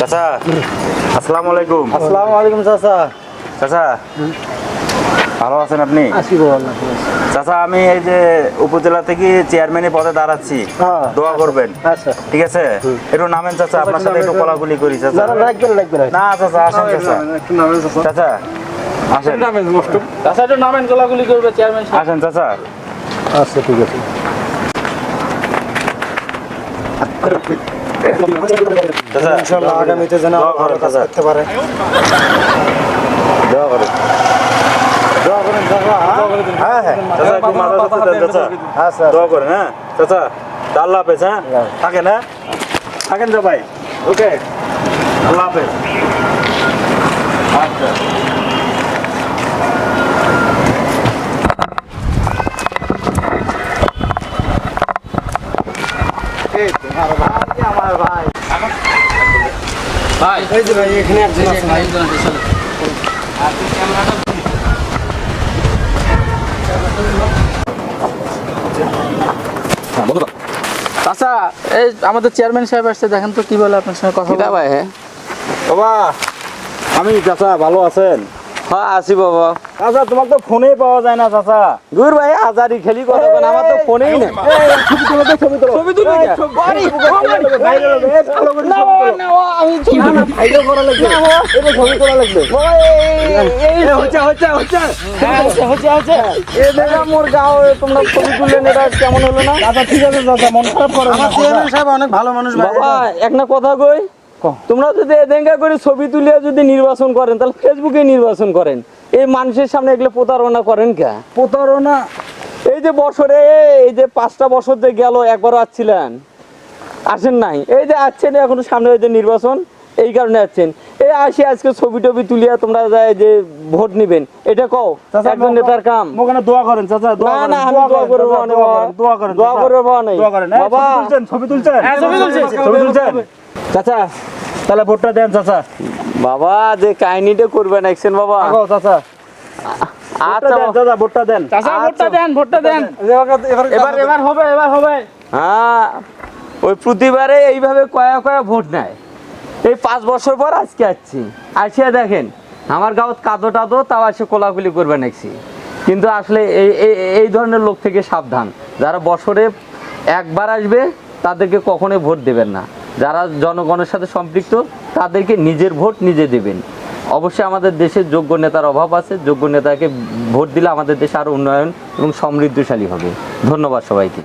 চাচা আসসালামু আলাইকুম আসসালামু আলাইকুম চাচা চাচা ভালো আছেন আপনি চাচা আমি এই যে উপজেলা থেকে চেয়ারম্যানের পদে দাঁড়াচ্ছি। হ্যাঁ। দোয়া করবেন। আচ্ছা। ঠিক আছে? একটু নামেন চাচা আপনার সাথে একটু কোলাকুলি করি চাচা। না লাগবে লাগবে না না চাচা আসেন চাচা। চাচা। আসেন। চাচা একটু নামেন গোলাগুলি করবে চেয়ারম্যান আসেন চাচা। আচ্ছা ঠিক আছে চাচা ইনশাআল্লাহ আগামীতে যেন ভালো কাজ। করতে পারে। দোয়া করেন দোয়া করেন চাচা হ্যাঁ? হ্যাঁ চাচা একটু মাথা চাচা। চাচা আচ্ছা দোয়া করেন হ্যাঁ। চাচা আল্লাহ হাফেজ হ্যাঁ। থাকেন হ্যাঁ? থাকেন তো ভাই। ওকে। আল্লাহ হাফেজ। আচ্ছা। ভাই। এই যে ভাই এখানে একজন আছে ভাই। চাচা এই আমাদের চেয়ারম্যান সাহেব আসছে দেখেন তো কি বলে আপনার সঙ্গে কথা বলে। ভাই হ্যাঁ? বাবা আমি চাচা ভালো আছেন? হ্যাঁ আসি বাবা। চাচা তোমার তো ফোনেই পাওয়া যায় না চাচা। দূর ভাই আজারি খেলি কথা আমার তো ফোনেই ছবি তুলি মোর গাও তোমরা ছবি তুললেন এটা কেমন হলো না? আচ্ছা ঠিক আছে চাচা মন খারাপ করে আমার সাহেব অনেক ভালো মানুষ বাবা এক না কথা কই। তোমরা যদি এদেঙ্গা করে ছবি তুলে যদি নির্বাচন করেন তাহলে ফেসবুকে নির্বাচন করেন। এই মানুষের সামনে এগুলো প্রতারণা করেন কে? প্রতারণা? এই যে বছরে এই যে পাঁচটা বছর যে গেল একবারও আসছিলেন। আসেন নাই। এই যে আসছেন এখন সামনে ওই যে নির্বাচন এই কারণে আসছেন। এই আসি আজকে ছবি টবি তুলিয়া তোমরা যায় যে ভোট নিবেন। এটা কও একজন নেতার কাম। মোখানে দোয়া করেন চাচা দোয়া না করেন না আমি দোয়া করব না দোয়া করেন দোয়া করেন দোয়া চাচা। করব না। দোয়া করেন। বাবা ছবি তুলছেন ছবি তুলছেন হ্যাঁ, ছবি তুলছি। ছবি তুলছেন। চাচা তাহলে ভোটটা দেন চাচা। বাবা যে কাহিনীটা করবেন একছেন বাবা। আগো চাচা। আচ্ছা দেন, ভোটটা দেন। চাচা ভোটটা দেন ভোটটা দেন। এবার এবার হবে এবার হবে। হ্যাঁ। ওই প্রতিবারে এইভাবে কয়া কয়া ভোট নেয়। এই পাঁচ বছর পর আজকে আসছি। আসিয়া দেখেন আমার গাঁত কাদো টাদো তাও আসে কোলাকুলি করবে নাকছি কিন্তু আসলে এই এই- এই ধরনের লোক থেকে সাবধান। যারা বছরে একবার আসবে তাদেরকে কখনোই ভোট দেবেন না। যারা জনগণের সাথে সম্পৃক্ত, তাদেরকে নিজের ভোট নিজে দেবেন। অবশ্যই আমাদের দেশে যোগ্য নেতার অভাব আছে। যোগ্য নেতাকে ভোট দিলে আমাদের দেশ আরও উন্নয়ন এবং সমৃদ্ধশালী হবে। ধন্যবাদ সবাইকে।